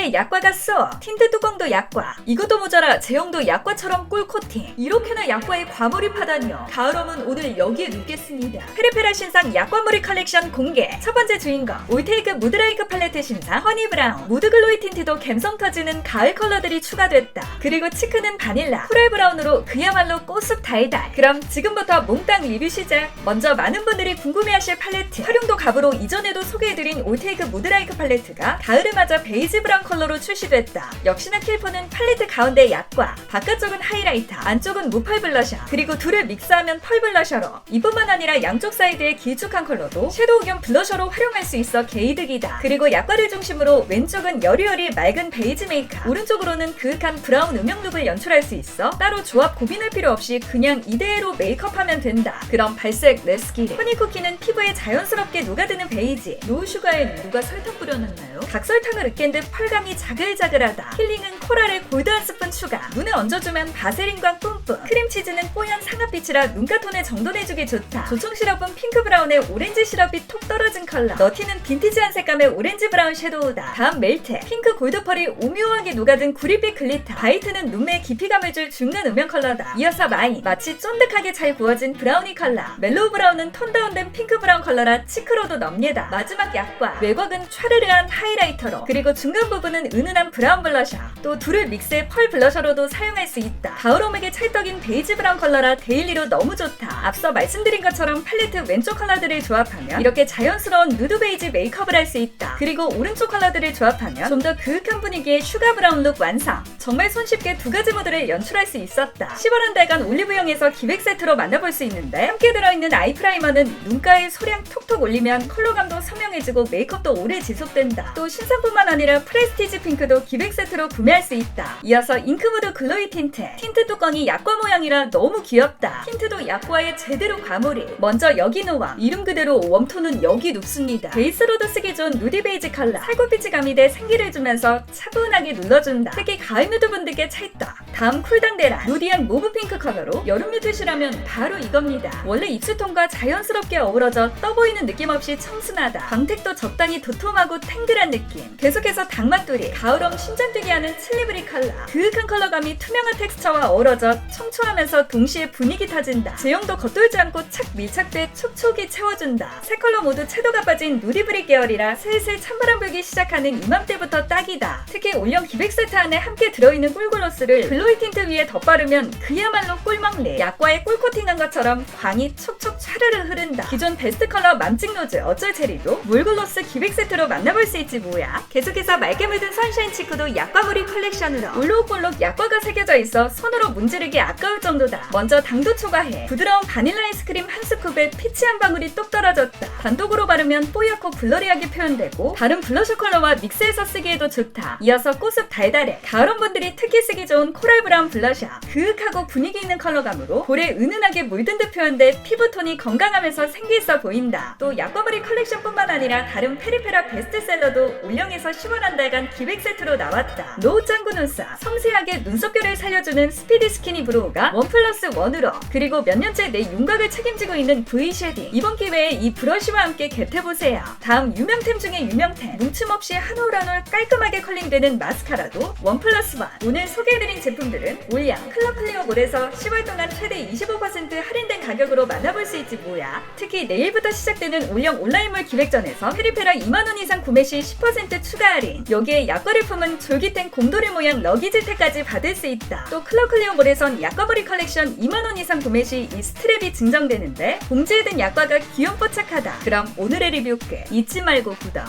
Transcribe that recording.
여기에 약과가 써 틴트 뚜껑도 약과. 이것도 모자라 제형도 약과처럼 꿀 코팅. 이렇게나 약과에 과몰입하다니요. 가을엄은 오늘 여기에 눕겠습니다. 페르페라 신상 약과몰이 컬렉션 공개. 첫 번째 주인공 올테이크 무드라이크 팔레트 신상 허니 브라운. 무드 글로이 틴트도 감성 터지는 가을 컬러들이 추가됐다. 그리고 치크는 바닐라. 코랄 브라운으로 그야말로 꽃숲 달달. 그럼 지금부터 몽땅 리뷰 시작. 먼저 많은 분들이 궁금해하실 팔레트. 활용도 갑으로 이전에도 소개해드린 올테이크 무드라이크 팔레트가 가을에 맞아 베이지 브라운 컬러로 출시됐다. 역시나 킬포는 팔레트 가운데 약과 바깥쪽은 하이라이터 안쪽은 무펄 블러셔 그리고 둘을 믹스하면 펄 블러셔로. 이뿐만 아니라 양쪽 사이드의 길쭉한 컬러도 섀도우 겸 블러셔로 활용할 수 있어 개이득이다. 그리고 약과를 중심으로 왼쪽은 여리여리 맑은 베이지 메이크업. 오른쪽으로는 그윽한 브라운 음영 룩을 연출할 수 있어 따로 조합 고민할 필요 없이 그냥 이대로 메이크업하면 된다. 그럼 발색 레스키리 허니쿠키는 피부에 자연스럽게 녹아드는 베이지 노우슈가에 누가 설탕 뿌려놨나요? 각설탕을 으깬 듯 펄감 이 자글자글하다. 힐링은 코랄에 골드 한 스푼 추가. 눈에 얹어주면 바세린과 뿜뿜. 크림치즈는 뽀얀 상아빛이라 눈가톤에 정돈해주기 좋다. 조청 시럽은 핑크 브라운에 오렌지 시럽이 톡 떨어진 컬러. 너티는 빈티지한 색감의 오렌지 브라운 섀도우다. 다음 멜트 핑크 골드 펄이 오묘하게 녹아든 구릿빛 글리터. 바이트는 눈매에 깊이감을 줄 중간 음영 컬러다. 이어서 마이. 마치 쫀득하게 잘 구워진 브라우니 컬러. 멜로우 브라운은 톤 다운된 핑크 브라운 컬러라 치크로도 넘니다. 마지막 약과. 외곽은 촤르르한 하이라이터로. 그리고 중간 부분 은 은은한 브라운 블러셔. 또 둘을 믹스해 펄 블러셔로도 사용할 수 있다. 가을옴에게 찰떡인 베이지 브라운 컬러라 데일리로 너무 좋다. 앞서 말씀드린 것처럼 팔레트 왼쪽 컬러들을 조합하면 이렇게 자연스러운 누드 베이지 메이크업을 할 수 있다. 그리고 오른쪽 컬러들을 조합하면 좀 더 그윽한 분위기의 슈가 브라운 룩 완성 정말 손쉽게 두 가지 모드를 연출할 수 있었다. 10월 한 달간 올리브영에서 기획 세트로 만나볼 수 있는데 함께 들어있는 아이 프라이머는 눈가에 소량 톡톡 올리면 컬러감도 선명해지고 메이크업도 오래 지속된다. 또 신상뿐만 아니라 프레스티지 핑크도 기획 세트로 구매할 수 있다. 이어서 잉크무드 글로이 틴트. 틴트 뚜껑이 약과 모양이라 너무 귀엽다. 틴트도 약과에 제대로 과몰입. 먼저 여기 놓아 이름 그대로 웜톤은 여기 눕습니다. 베이스로도 쓰기 좋은 누디 베이지 컬러. 살구빛이 가미돼 생기를 주면서 차분하게 눌러준다. 특히 가을 누드 분들께 찰떡 다음 쿨당 대란 누디한 모브 핑크 컬러로 여름 뮤트시라면 바로 이겁니다. 원래 입술톤과 자연스럽게 어우러져 떠보이는 느낌 없이 청순하다. 광택도 적당히 도톰하고 탱글한 느낌. 계속해서 당맛돌이 가을엄 심장뛰게 하는 칠리브리 컬러. 그윽한 컬러감이 투명한 텍스처와 어우러져 청초하면서 동시에 분위기 타진다. 제형도 겉돌지 않고 착 밀착돼 촉촉이 채워준다. 세 컬러 모두 채도가 빠진 누디브리 계열이라 슬슬 찬바람 불기 시작하는 이맘때부터 딱이다. 특히 올영 기백 세트 안에 함께 들어있는 꿀글로스를 글로이 틴트 위에 덧바르면 그야말로 꿀먹리 약과에 꿀코팅한 것처럼 광이 촉촉 차르르 흐른다. 기존 베스트 컬러 맘찍 노즈 어쩔 체리도 물글로스 기백 세트로 만나볼 수 있지 뭐야. 계속해서 맑게 묻은 선샤인 치크도 약과물이 컬렉션으로 볼록볼록 약과가 새겨져 있어 손으로 문지르기 아까울 정도다. 먼저 당도 초과해 부드러운 바닐라 아이스크림 한 스쿱에 피치 한 방울이 똑 떨어졌다. 단독으로 바르면 뽀얗고 블러리하게 표현되고 다른 블러셔 컬러와 믹스해서 쓰기에도 좋다. 이어서 꽃숲 달달해. 가을온 분들이 특히 쓰기 좋은 코랄 브라운 블러셔 그윽하고 분위기 있는 컬러감으로 볼에 은은하게 물든 듯 표현돼 피부톤이 건강하면서 생기있어 보인다. 또 약과머리 컬렉션뿐만 아니라 다른 페리페라 베스트셀러도 올영에서 10월 한 달간 기획 세트로 나왔다. 노후 짱구 눈썹 섬세하게 눈썹결을 살려주는 스피디 스키니 브로우가 원 플러스 원으로 그리고 몇 년째 내 윤곽을 책임지고 있는 V 쉐딩. 이번 기회에 이 브러쉬와 함께 겟해보세요. 다음 유명템 중에 유명템. 뭉침 없이 한 올 한 올 깔끔하게 컬링되는 마스카라도 원 플러스 원. 오늘 소개해드린 제품 들은 올양 클럽 클리어몰에서 10월 동안 최대 25% 할인된 가격으로 만나볼 수 있지 뭐야. 특히 내일부터 시작되는 올영 온라인몰 기획전에서 페리페라 2만원 이상 구매 시 10% 추가 할인. 여기에 약과를 품은 졸깃한 곰돌이 모양 러기지택까지 받을 수 있다. 또 클럽 클리어몰에선 약과머리 컬렉션 2만원 이상 구매 시 이 스트랩이 증정되는데 봉지에 든 약과가 귀염뽀짝하다. 그럼 오늘의 리뷰 끝. 잊지 말고 구독